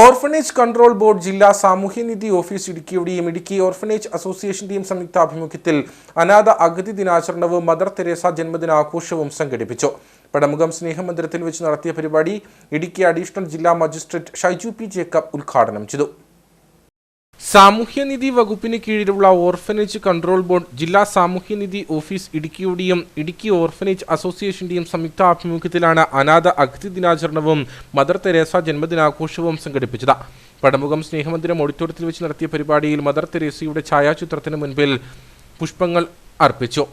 Orphanage control board ജില്ലാ സാമൂഹ്യനിധി office ഇടുക്കിയുടെയും ഇടുക്കി ഓർഫനേജ് അസോസിയേഷന്റെയും സംയുക്താഭിമുഖ്യത്തിൽ അനാഥ അഗതി ദിനാചരണവും മദർ തെരേസ ജന്മദിനാഘോഷവും സംഘടിപ്പിച്ചു. പടമുഖം സ്നേഹമന്ദിരത്തിൽ വെച്ച് നടത്തിയ പരിപാടി ഇടുക്കി അഡീഷണൽ ജില്ലാ മജിസ്ട്രേറ്റ് ഷൈജു പി ജേക്കബ് ഉദ്ഘാടനം ചെയ്തു. സാമൂഹ്യനിധി വകുപ്പിന് കീഴിലുള്ള ഓർഫനേജ് കൺട്രോൾ ബോർഡ് ജില്ലാ സാമൂഹ്യനിധി ഓഫീസ് ഇടുക്കിയുടെയും ഇടുക്കി ഓർഫനേജ് അസോസിയേഷന്റെയും സംയുക്ത ആഭിമുഖ്യത്തിലാണ് അനാഥ അഗതി ദിനാചരണവും മദർ തെരേസ ജന്മദിനാഘോഷവും സംഘടിപ്പിച്ചത്. പടമുഖം സ്നേഹമന്ദിരം ഓഡിറ്റോറിയത്തിൽ വെച്ച് നടത്തിയ പരിപാടിയിൽ മദർ തെരേസയുടെ ഛായാചിത്രത്തിന് മുൻപിൽ പുഷ്പങ്ങൾ അർപ്പിച്ചു.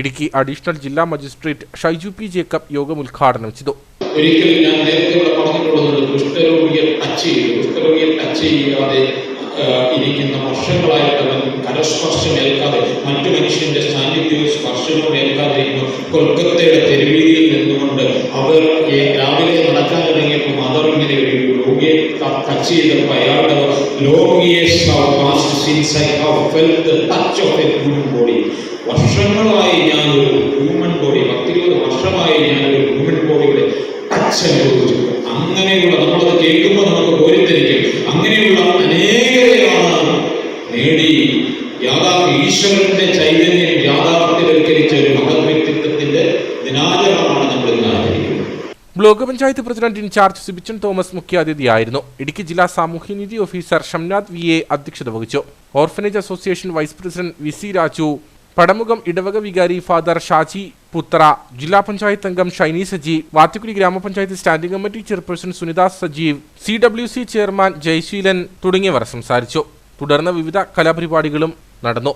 ഇടുക്കി അഡീഷണൽ ജില്ലാ മജിസ്ട്രേറ്റ് ഷൈജു പി ജേക്കബ് യോഗം ഉദ്ഘാടനം ചെയ്തു. ഒരിക്കലും ഞാൻ നേരത്തെ പറഞ്ഞിട്ടുള്ളത് കുഷ്ഠരോഗിയെ ടച്ച് ചെയ്യുക കുഷ്ഠരോഗിയെ ടച്ച് ചെയ്യാതെ ഇരിക്കുന്ന. വർഷങ്ങളായിട്ട് അവൻ കരസ്പർശം ഏൽക്കാതെ മറ്റു മനുഷ്യന്റെ സാന്നിധ്യവും സ്പർശനവും ഏൽക്കാതെ കൊൽക്കത്തയുടെ തെരുവീതിയിൽ നിന്നുകൊണ്ട് അവർ രാവിലെ നടക്കാൻ തുടങ്ങിയപ്പോൾ മദർ ഇങ്ങനെ ഒരു രോഗിയെ ടച്ച് ചെയ്തപ്പോൾ അയാളുടെ long years have passed since I have felt the touch of a human body വർഷങ്ങളായി ഞാൻ ഒരു ഹ്യൂമൻ ബോഡി പത്തിരുപത് വർഷമായി ഞാൻ ഒരു ഹ്യൂമൻ ബോഡിയുടെ ടച്ച് അനുഭവിച്ചു നേടി യാഥാർത്ഥ്യ ഈശ്വരന്റെ ചൈതന്യം യാഥാർത്ഥ്യവൽക്കരിച്ച ഒരു മഹത് വ്യക്തിത്വത്തിന്റെ ദിനാചരണമാണ് നമ്മൾ ഇന്ന് block panchayat president incharge Sibichan Thomas മുഖ്യാതിഥിയായിരുന്നു. Idukki ജില്ലാ സാമൂഹ്യനീതി ഓഫീസർ ഷംനാഥ് വി എ അധ്യക്ഷത വഹിച്ചു. Orphanage association vice president V C Raju Padamukham ഇടവക വികാരി ഫാദർ ഷാജി പുത്ര ജില്ലാ പഞ്ചായത്ത് അംഗം ഷൈനി സജീവ് വാത്തിക്കുടി ഗ്രാമപഞ്ചായത്ത് standing committee chairperson Sunitha Sajeev C W C chairman Jayaseelan തുടങ്ങിയവർ സംസാരിച്ചു. തുടർന്ന് വിവിധ കലാപരിപാടികളും നടന്നു.